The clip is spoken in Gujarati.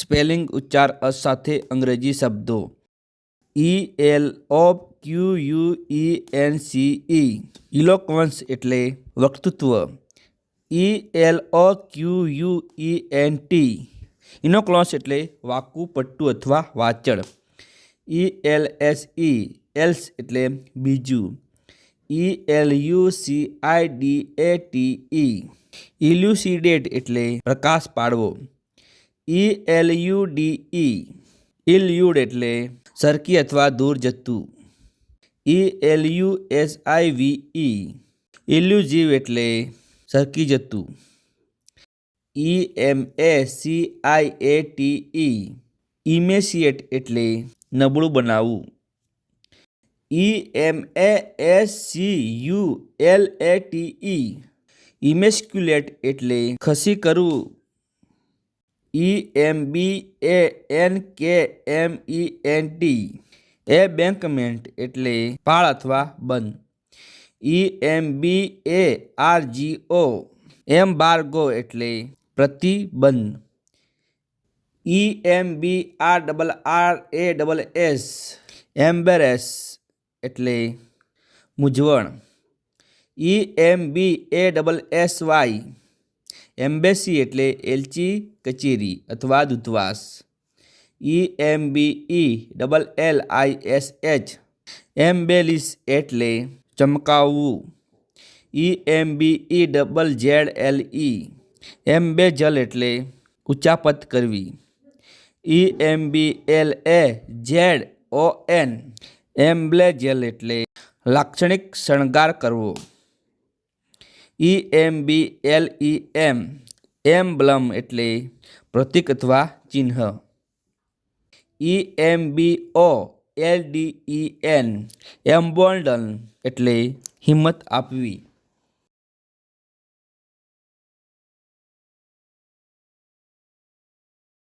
સ્પેલિંગ ઉચ્ચાર અ સાથે અંગ્રેજી શબ્દો. E, L, O, Q, U, E, N, C, E. Eloquence એટલે વક્તૃત્વ. E, L, O, Q, U, E, N, T. ઇનોક્લોન્સ એટલે વાકું, પટ્ટું અથવા વાચળ. E, L, S, E. Else એટલે બીજું. E, L, U, C, I, D, A, T, E. Elucidate એટલે પ્રકાશ પાડવો. ઈ એલ ડી ઈ ઇલ્યુડ એટલે સરકી અથવા દૂર જતું E L U S I V E elusive એટલે સરકી જતું ઈ M A C I A T ઈ ઇમેસિએટ એટલે નબળું બનાવવું. E M A S C U L A T E emasculate એટલે ખસી કરવું. ઈ એમ બી એ એન કે એમ ઈ એન ટી એ બેંકમેન્ટ એટલે પાળ અથવા બંધ. ઈ M B A R G O એમ બારગો એટલે પ્રતિબંધ. E M B R double R A double S embarrass એટલે મૂંઝવણ. E M B A double S Y embassy એટલે એલચી કચેરી અથવા દૂતાવાસ E M B E double L I S H. Embellish એટલે ચમકાવવું. E M B E double Z L E. Embezzle એટલે ઉચાપત કરવી. E M B L A Z O N. Emblazon એટલે લાક્ષણિક શણગાર કરવો. ઈ એમ બી એલ ઈ એમ. એમ્બ્લમ એટલે પ્રતીક અથવા ચિહ્ન. E M B O L D E N. Embolden એટલે હિંમત આપવી.